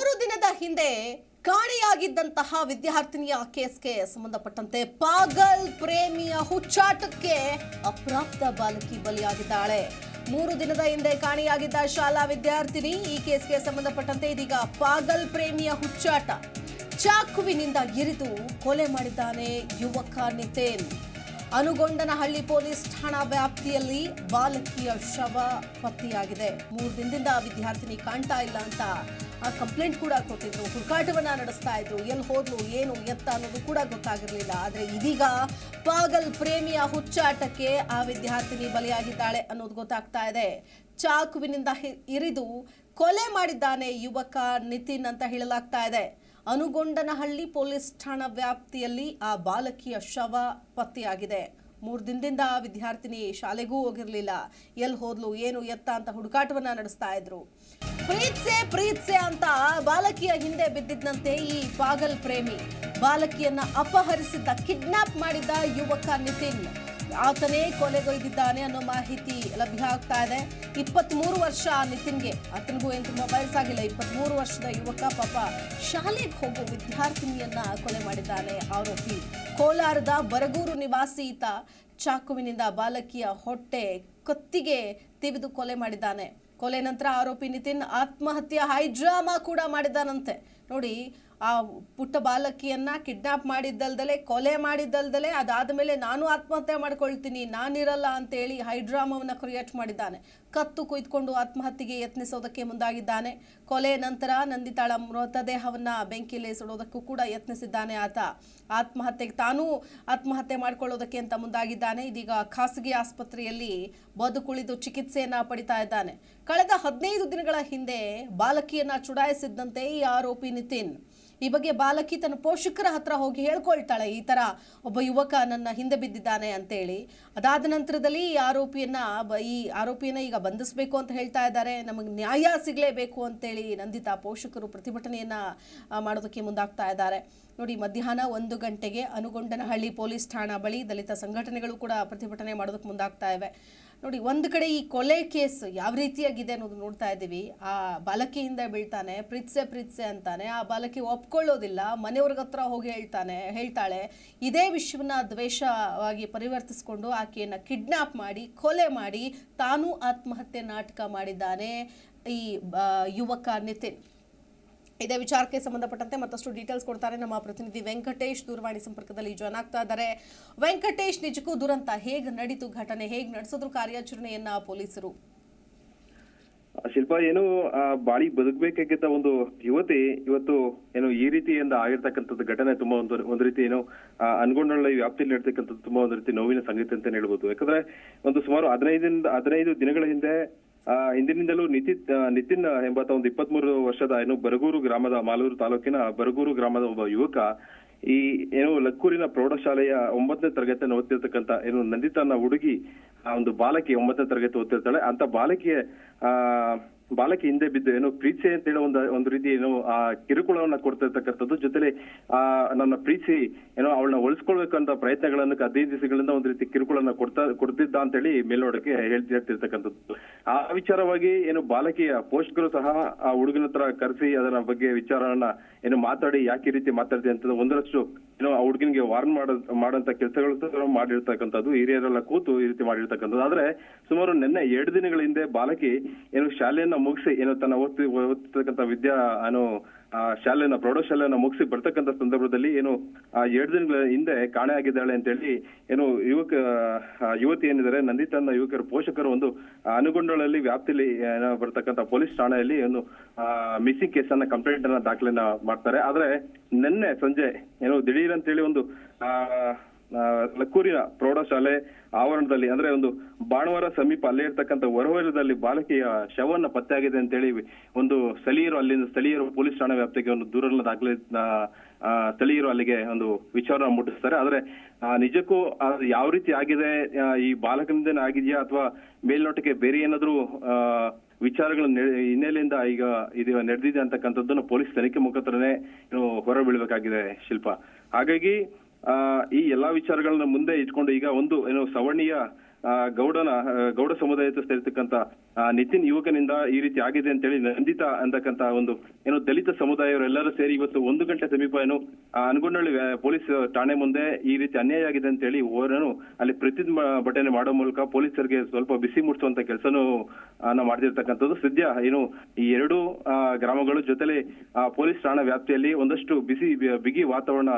ಮೂರು ದಿನದ ಹಿಂದೆ ಕಾಣೆಯಾಗಿದ್ದಂತಹ ವಿದ್ಯಾರ್ಥಿನಿಯ ಕೇಸ್ಗೆ ಸಂಬಂಧಪಟ್ಟಂತೆ ಪಾಗಲ್ ಪ್ರೇಮಿಯ ಹುಚ್ಚಾಟಕ್ಕೆ ಅಪ್ರಾಪ್ತ ಬಾಲಕಿ ಬಲಿಯಾಗಿದ್ದಾಳೆ. ಮೂರು ದಿನದ ಹಿಂದೆ ಕಾಣೆಯಾಗಿದ್ದ ಶಾಲಾ ವಿದ್ಯಾರ್ಥಿನಿ ಈ ಕೇಸ್ಗೆ ಸಂಬಂಧಪಟ್ಟಂತೆ ಇದೀಗ ಪಾಗಲ್ ಪ್ರೇಮಿಯ ಹುಚ್ಚಾಟ ಚಾಕುವಿನಿಂದ ಇರಿದು ಕೊಲೆ ಮಾಡಿದ್ದಾನೆ ಯುವಕ ನಿತೇನ್. ಅನುಗೊಂಡನಹಳ್ಳಿ ಪೊಲೀಸ್ ಠಾಣಾ ವ್ಯಾಪ್ತಿಯಲ್ಲಿ ಬಾಲಕಿಯ ಶವ ಪತ್ತೆಯಾಗಿದೆ. ಮೂರು ದಿನದಿಂದ ವಿದ್ಯಾರ್ಥಿನಿ ಕಾಣ್ತಾ ಇಲ್ಲ ಅಂತ ಆ ಕಂಪ್ಲೇಂಟ್ ಕೂಡ ಕೊಟ್ಟಿದ್ರು. ಹುಡುಕಾಟವನ್ನ ನಡೆಸ್ತಾ ಇದ್ರು. ಎಲ್ಲಿ ಹೋದ್ಲು, ಏನು, ಎತ್ತ ಅನ್ನೋದು ಕೂಡ ಗೊತ್ತಾಗಿರ್ಲಿಲ್ಲ. ಆದ್ರೆ ಇದೀಗ ಪಾಗಲ್ ಪ್ರೇಮಿಯ ಹುಚ್ಚಾಟಕ್ಕೆ ಆ ವಿದ್ಯಾರ್ಥಿನಿ ಬಲಿಯಾಗಿದ್ದಾಳೆ ಅನ್ನೋದು ಗೊತ್ತಾಗ್ತಾ ಇದೆ. ಚಾಕುವಿನಿಂದ ಇರಿದು ಕೊಲೆ ಮಾಡಿದ್ದಾನೆ ಯುವಕ ನಿತಿನ್ ಅಂತ ಹೇಳಲಾಗ್ತಾ ಇದೆ. ಅನುಗೊಂಡನಹಳ್ಳಿ ಪೊಲೀಸ್ ಠಾಣಾ ವ್ಯಾಪ್ತಿಯಲ್ಲಿ ಆ ಬಾಲಕಿಯ ಶವ ಪತ್ತೆಯಾಗಿದೆ. ಮೂರು ದಿನದಿಂದ ಆ ವಿದ್ಯಾರ್ಥಿನಿ ಶಾಲೆಗೂ ಹೋಗಿರಲಿಲ್ಲ. ಎಲ್ಲಿ ಹೋದ್ಲು, ಏನು, ಎತ್ತ ಅಂತ ಹುಡುಕಾಟವನ್ನ ನಡೆಸ್ತಾ ಇದ್ರು. ಪ್ರೀತ್ಸೆ ಪ್ರೀತ್ಸೆ ಅಂತ ಬಾಲಕಿಯ ಹಿಂದೆ ಬಿದ್ದಿದ್ದಂತೆ ಈ ಪಾಗಲ್ ಪ್ರೇಮಿ. ಬಾಲಕಿಯನ್ನ ಅಪಹರಿಸಿದ್ದ, ಕಿಡ್ನಾಪ್ ಮಾಡಿದ್ದ ಯುವಕ ನಿತಿನ್. ಆತನೇ ಕೊಲೆಗೈದಿದ್ದಾನೆ ಅನ್ನೋ ಮಾಹಿತಿ ಲಭ್ಯ ಆಗ್ತಾ ಇದೆ. ಇಪ್ಪತ್ಮೂರು ವರ್ಷ ನಿತಿನ್ಗೆ, ಆತನಿಗೂ ಏನು ತುಂಬ ವಯಸ್ಸಾಗಿಲ್ಲ ಇಪ್ಪತ್ಮೂರು ವರ್ಷದ ಯುವಕ ಪಾಪ ಶಾಲೆಗೆ ಹೋಗುವ ವಿದ್ಯಾರ್ಥಿನಿಯನ್ನ ಕೊಲೆ ಮಾಡಿದ್ದಾನೆ ಆರೋಪಿ. ಕೋಲಾರದ ಬರಗೂರು ನಿವಾಸಿ ಈತ ಚಾಕುವಿನಿಂದ ಬಾಲಕಿಯ ಹೊಟ್ಟೆ ಕತ್ತಿಗೆ ತಿವಿದು ಕೊಲೆ ಮಾಡಿದ್ದಾನೆ. ಕೊಲೆ ನಂತರ ಆರೋಪಿ ನಿತಿನ್ ಆತ್ಮಹತ್ಯೆ, ಹೈಡ್ರಾಮಾ ಕೂಡ ಮಾಡಿದ್ದಾನಂತೆ. ನೋಡಿ ಆ ಪುಟ್ಟ ಬಾಲಕಿಯನ್ನ ಕಿಡ್ನಾಪ್ ಮಾಡಿದ್ದಲ್ದಲೆ, ಕೊಲೆ ಮಾಡಿದ್ದಲ್ದಲೆ, ಅದಾದ ಮೇಲೆ ನಾನು ಆತ್ಮಹತ್ಯೆ ಮಾಡ್ಕೊಳ್ತೀನಿ, ನಾನಿರಲ್ಲ ಅಂತೇಳಿ ಹೈಡ್ರಾಮವನ್ನು ಕ್ರಿಯೇಟ್ ಮಾಡಿದ್ದಾನೆ. ಕತ್ತು ಕುಯ್ದುಕೊಂಡು ಆತ್ಮಹತ್ಯೆಗೆ ಯತ್ನಿಸೋದಕ್ಕೆ ಮುಂದಾಗಿದ್ದಾನೆ. ಕೊಲೆ ನಂತರ ನಂದಿತಾಳ ಮೃತದೇಹವನ್ನ ಬೆಂಕಿಯಲ್ಲಿ ಸುಡೋದಕ್ಕೂ ಕೂಡ ಯತ್ನಿಸಿದ್ದಾನೆ ಆತ. ಆತ್ಮಹತ್ಯೆಗೆ ತಾನೂ ಆತ್ಮಹತ್ಯೆ ಮಾಡ್ಕೊಳ್ಳೋದಕ್ಕೆ ಅಂತ ಮುಂದಾಗಿದ್ದಾನೆ. ಇದೀಗ ಖಾಸಗಿ ಆಸ್ಪತ್ರೆಯಲ್ಲಿ ಬದುಕುಳಿದು ಚಿಕಿತ್ಸೆಯನ್ನ ಪಡಿತಾ ಇದ್ದಾನೆ. ಕಳೆದ ಹದಿನೈದು ದಿನಗಳ ಹಿಂದೆ ಬಾಲಕಿಯನ್ನು ಚುಡಾಯಿಸಿದ್ದಂತೆ ಈ ಆರೋಪಿ ನಿತಿನ್. ಈ ಬಗ್ಗೆ ಬಾಲಕಿ ತನ್ನ ಪೋಷಕರ ಹತ್ರ ಹೋಗಿ ಹೇಳ್ಕೊಳ್ತಾಳೆ. ಈ ತರ ಒಬ್ಬ ಯುವಕ ನನ್ನ ಹಿಂದೆ ಬಿದ್ದಿದ್ದಾನೆ ಅಂತೇಳಿ. ಅದಾದ ನಂತರದಲ್ಲಿ ಈ ಆರೋಪಿಯನ್ನ ಈ ಆರೋಪಿಯನ್ನ ಈಗ ಬಂಧಿಸಬೇಕು ಅಂತ ಹೇಳ್ತಾ ಇದ್ದಾರೆ. ನಮಗೆ ನ್ಯಾಯ ಸಿಗಲೇಬೇಕು ಅಂತೇಳಿ ನಂದಿತಾ ಪೋಷಕರು ಪ್ರತಿಭಟನೆಯನ್ನ ಮಾಡೋದಕ್ಕೆ ಮುಂದಾಗ್ತಾ ಇದ್ದಾರೆ. ನೋಡಿ, ಮಧ್ಯಾಹ್ನ ಒಂದು ಗಂಟೆಗೆ ಅನುಗೊಂಡನಹಳ್ಳಿ ಪೊಲೀಸ್ ಠಾಣಾ ಬಳಿ ದಲಿತ ಸಂಘಟನೆಗಳು ಕೂಡ ಪ್ರತಿಭಟನೆ ಮಾಡೋದಕ್ಕೆ ಮುಂದಾಗ್ತಾ ಇವೆ. ನೋಡಿ, ಒಂದು ಕಡೆ ಈ ಕೊಲೆ ಕೇಸ್ ಯಾವ ರೀತಿಯಾಗಿದೆ ಅನ್ನೋದು ನೋಡ್ತಾ ಇದ್ದೀವಿ. ಆ ಬಾಲಕಿಯಿಂದ ಬೀಳ್ತಾನೆ, ಪ್ರೀತ್ಸೆ ಪ್ರೀತ್ಸೆ ಅಂತಾನೆ. ಆ ಬಾಲಕಿ ಒಪ್ಕೊಳ್ಳೋದಿಲ್ಲ, ಮನೆಯವ್ರಿಗೆ ಹತ್ರ ಹೋಗಿ ಹೇಳ್ತಾನೆ, ಹೇಳ್ತಾಳೆ. ಇದೇ ವಿಶ್ವನ ದ್ವೇಷವಾಗಿ ಪರಿವರ್ತಿಸ್ಕೊಂಡು ಆಕೆಯನ್ನು ಕಿಡ್ನಾಪ್ ಮಾಡಿ, ಕೊಲೆ ಮಾಡಿ ತಾನೂ ಆತ್ಮಹತ್ಯೆ ನಾಟಕ ಮಾಡಿದ್ದಾನೆ ಈ ಯುವಕ ನಿತಿನ್. ಇದೇ ವಿಚಾರಕ್ಕೆ ಸಂಬಂಧಪಟ್ಟಂತೆ ಮತ್ತಷ್ಟು ಡೀಟೇಲ್ಸ್ ಕೊಡ್ತಾರೆ ನಮ್ಮ ಪ್ರತಿನಿಧಿ ವೆಂಕಟೇಶ್. ದೂರವಾಣಿ ಸಂಪರ್ಕದಲ್ಲಿ ಜಾಯ್ನ್ ಆಗ್ತಾ ಇದ್ದಾರೆ. ವೆಂಕಟೇಶ್, ನಿಜಕ್ಕೂ ದುರಂತ ಹೇಗೆ ನಡೀತು? ಘಟನೆ ಹೇಗೆ ನಡೆಸಿದ್ರು? ಕಾರ್ಯಾಚರಣೆಯನ್ನ ಪೊಲೀಸರು. ಶಿಲ್ಪಾ, ಏನು ಬಾಳಿ ಬದುಕಬೇಕಾಗಿದ್ದ ಒಂದು ಯುವತಿ ಇವತ್ತು ಏನು ಈ ರೀತಿಯಿಂದ ಆಗಿರ್ತಕ್ಕಂಥದ್ದು ಘಟನೆ ತುಂಬಾ ಒಂದು ಒಂದು ರೀತಿ ಏನು ಅನ್ಗೊಂಡಳ್ಳ ವ್ಯಾಪ್ತಿಯಲ್ಲಿ ನಡ್ತಕ್ಕಂಥದ್ದು ತುಂಬಾ ಒಂದು ರೀತಿ ನೋವಿನ ಸಂಗತಿ ಅಂತ ಹೇಳ್ಬೋದು. ಯಾಕಂದ್ರೆ ಒಂದು ಸುಮಾರು ಹದಿನೈದಿಂದ, ಹದಿನೈದು ದಿನಗಳ ಹಿಂದೆ ಹಿಂದಿನಿಂದಲೂ ನಿತಿತ್ ನಿತಿನ್ ಎಂಬತ್ತ ಒಂದು ಇಪ್ಪತ್ಮೂರು ವರ್ಷದ ಏನು ಬರಗೂರು ಗ್ರಾಮದ ಮಾಲೂರು ತಾಲೂಕಿನ ಬರಗೂರು ಗ್ರಾಮದ ಒಬ್ಬ ಯುವಕ ಈ ಏನು ಲಕ್ಕೂರಿನ ಪ್ರೌಢಶಾಲೆಯ ಒಂಬತ್ತನೇ ತರಗತಿಯನ್ನು ಓದ್ತಿರ್ತಕ್ಕಂಥ ಏನು ನಂದಿತನ ಹುಡುಗಿ, ಆ, ಒಂದು ಬಾಲಕಿ ಒಂಬತ್ತನೇ ತರಗತಿ ಓದ್ತಿರ್ತಾಳೆ. ಅಂತ ಬಾಲಕಿಯ, ಆ ಬಾಲಕಿ ಹಿಂದೆ ಬಿದ್ದು ಏನು ಪ್ರೀತಿ ಅಂತ ಹೇಳೋ ಒಂದು ಒಂದು ರೀತಿ ಏನು, ಆ, ಕಿರುಕುಳವನ್ನ ಕೊಡ್ತಿರ್ತಕ್ಕಂಥದ್ದು, ಜೊತೆಲಿ, ಆ, ನನ್ನ ಪ್ರೀತಿ ಏನೋ ಅವಳನ್ನ ಉಳಿಸ್ಕೊಳ್ಬೇಕಂತ ಪ್ರಯತ್ನಗಳನ್ನು ದಿವಸಗಳಿಂದ ಒಂದು ರೀತಿ ಕಿರುಕುಳನ್ನ ಕೊಡ್ತಾ, ಕೊಡ್ತಿದ್ದ ಅಂತೇಳಿ ಮೇಲ್ನೋಟಕ್ಕೆ ಹೇಳ್ತಿ ಹೇಳ್ತಿರ್ತಕ್ಕಂಥದ್ದು. ಆ ವಿಚಾರವಾಗಿ ಏನು ಬಾಲಕಿಯ ಪೋಷಕರು ಸಹ ಆ ಹುಡುಗನ ಹತ್ರ ಕರೆಸಿ ಅದರ ಬಗ್ಗೆ ವಿಚಾರವನ್ನ ಏನು ಮಾತಾಡಿ, ಯಾಕೆ ರೀತಿ ಮಾತಾಡ್ತೀವಿ ಅಂತ ಒಂದರಷ್ಟು ಏನೋ ಆ ಹುಡುಗನಿಗೆ ವಾರ್ನ್ ಮಾಡ ಮಾಡಂತ ಕೆಲಸಗಳು ಮಾಡಿರ್ತಕ್ಕಂಥದ್ದು. ಹಿರಿಯರೆಲ್ಲ ಕೂತು ಈ ರೀತಿ ಮಾಡಿರ್ತಕ್ಕಂಥದ್ದು. ಆದ್ರೆ ಸುಮಾರು ನಿನ್ನೆ ಎರಡು ದಿನಗಳ ಹಿಂದೆ ಬಾಲಕಿ ಏನು ಶಾಲೆಯನ್ನ ಮುಗಿಸಿ ಏನು ತನ್ನ ಓದ್ತಿ ಓದ್ತಿರ್ತಕ್ಕಂಥ ವಿದ್ಯಾ, ಏನು ಆ ಶಾಲೆಯನ್ನ ಪ್ರೌಢಶಾಲೆಯನ್ನ ಮುಗಿಸಿ ಬರ್ತಕ್ಕಂಥ ಸಂದರ್ಭದಲ್ಲಿ ಏನು ಎರಡು ದಿನಗಳ ಹಿಂದೆ ಕಾಣೆ ಆಗಿದ್ದಾಳೆ ಅಂತೇಳಿ ಏನು ಯುವಕ ಯುವತಿ ಏನಿದ್ದಾರೆ ನಂದಿತನ್ನ ಯುವಕರ ಪೋಷಕರು ಒಂದು ಆ, ವ್ಯಾಪ್ತಿಯಲ್ಲಿ ಬರ್ತಕ್ಕಂಥ ಪೊಲೀಸ್ ಠಾಣೆಯಲ್ಲಿ ಒಂದು ಮಿಸ್ಸಿಂಗ್ ಕೇಸನ್ನ ಕಂಪ್ಲೇಂಟ್ ಅನ್ನ ದಾಖಲೆನ ಮಾಡ್ತಾರೆ. ಆದ್ರೆ ನಿನ್ನೆ ಸಂಜೆ ಏನು ದಿಢೀರ್ ಅಂತೇಳಿ ಒಂದು ಆ, ಲಕ್ಕೂರಿನ ಪ್ರೌಢಶಾಲೆ ಆವರಣದಲ್ಲಿ, ಅಂದ್ರೆ ಒಂದು ಬಾಣವಾರ ಸಮೀಪ ಅಲ್ಲೇ ಇರ್ತಕ್ಕಂಥ ಹೊರವಲಯದಲ್ಲಿ ಬಾಲಕಿಯ ಶವನ್ನ ಪತ್ತೆಯಾಗಿದೆ ಅಂತೇಳಿ ಒಂದು ಸ್ಥಳೀಯರು ಅಲ್ಲಿಂದ, ಸ್ಥಳೀಯರು ಪೊಲೀಸ್ ಠಾಣಾ ವ್ಯಾಪ್ತಿಗೆ ಒಂದು ದೂರನ್ನ ದಾಖಲೆ ಸ್ಥಳೀಯರು ಅಲ್ಲಿಗೆ ಒಂದು ವಿಚಾರ ಮುಟ್ಟಿಸ್ತಾರೆ. ಆದ್ರೆ ನಿಜಕ್ಕೂ ಅದು ಯಾವ ರೀತಿ ಆಗಿದೆ ಈ ಬಾಲಕನಿಂದನೇ ಆಗಿದೆಯಾ ಅಥವಾ ಮೇಲ್ನೋಟಕ್ಕೆ ಬೇರೆ ಏನಾದ್ರೂ ವಿಚಾರಗಳ ಹಿನ್ನೆಲೆಯಿಂದ ಈಗ ಇದು ನಡೆದಿದೆ ಅಂತಕ್ಕಂಥದ್ದನ್ನು ಪೊಲೀಸ್ ತನಿಖೆ ಮುಖಾಂತರನೇ ಹೊರಬೀಳಬೇಕಾಗಿದೆ ಶಿಲ್ಪ. ಹಾಗಾಗಿ ಈ ಎಲ್ಲಾ ವಿಚಾರಗಳನ್ನ ಮುಂದೆ ಇಟ್ಕೊಂಡು ಈಗ ಒಂದು ಏನು ಸವರ್ಣೀಯ ಆ, ಗೌಡನ ಗೌಡ ಸಮುದಾಯದ ಸೇರ್ತಕ್ಕಂತ ನಿತಿನ್ ಯುವಕನಿಂದ ಈ ರೀತಿ ಆಗಿದೆ ಅಂತೇಳಿ ನಂದಿತಾ ಅಂತಕ್ಕಂತ ಒಂದು, ಏನು ದಲಿತ ಸಮುದಾಯವರೆಲ್ಲರೂ ಸೇರಿ ಇವತ್ತು ಒಂದು ಗಂಟೆ ಸಮೀಪ ಏನು ಅನುಗುಣಹಳ್ಳಿ ಪೊಲೀಸ್ ಠಾಣೆ ಮುಂದೆ ಈ ರೀತಿ ಅನ್ಯಾಯ ಆಗಿದೆ ಅಂತೇಳಿ ಓರನು ಅಲ್ಲಿ ಪ್ರತಿಭಟನೆ ಮಾಡೋ ಮೂಲಕ ಪೊಲೀಸರಿಗೆ ಸ್ವಲ್ಪ ಬಿಸಿ ಮುಟ್ಟಿಸುವಂತ ಕೆಲಸನೂ ನಾವು ಮಾಡ್ತಿರ್ತಕ್ಕಂಥದ್ದು. ಸದ್ಯ, ಏನು, ಈ ಎರಡು ಗ್ರಾಮಗಳು ಜೊತೆಲೆ ಪೊಲೀಸ್ ಠಾಣಾ ವ್ಯಾಪ್ತಿಯಲ್ಲಿ ಒಂದಷ್ಟು ಬಿಸಿ ಬಿಗಿ ವಾತಾವರಣ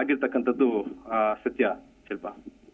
ಆಗಿರ್ತಕ್ಕಂಥದ್ದು ಸತ್ಯ, ಶಿಲ್ಪ.